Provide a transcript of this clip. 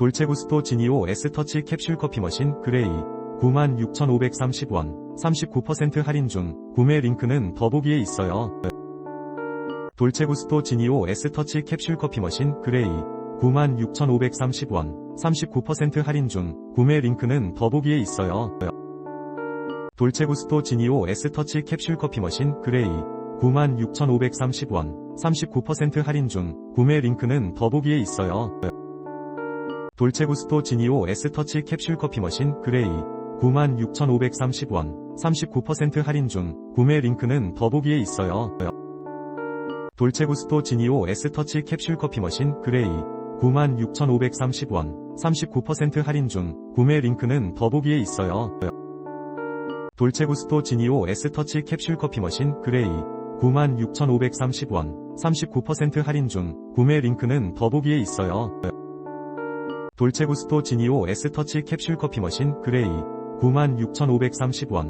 돌체구스토 지니오 S터치 캡슐 커피 머신 그레이 96,530원 39% 할인 중 구매 링크는 더보기에 있어요. 돌체구스토 지니오 S터치 캡슐 커피 머신 그레이 96,530원 39% 할인 중 구매 링크는 더보기에 있어요. 돌체구스토 지니오 S터치 캡슐 커피 머신 그레이 96,530원 39% 할인 중 구매 링크는 더보기에 있어요. 돌체구스토 지니오 S터치 캡슐 커피 머신 그레이 96,530원 39% 할인 중 구매 링크는 더보기에 있어요. 돌체구스토 지니오 S터치 캡슐 커피 머신 그레이 96,530원 39% 할인 중 구매 링크는 더보기에 있어요. 돌체구스토 지니오 S터치 캡슐 커피 머신 그레이 96,530원 39% 할인 중 구매 링크는 더보기에 있어요. 돌체구스토 지니오 S터치 캡슐 커피 머신 그레이 96,530원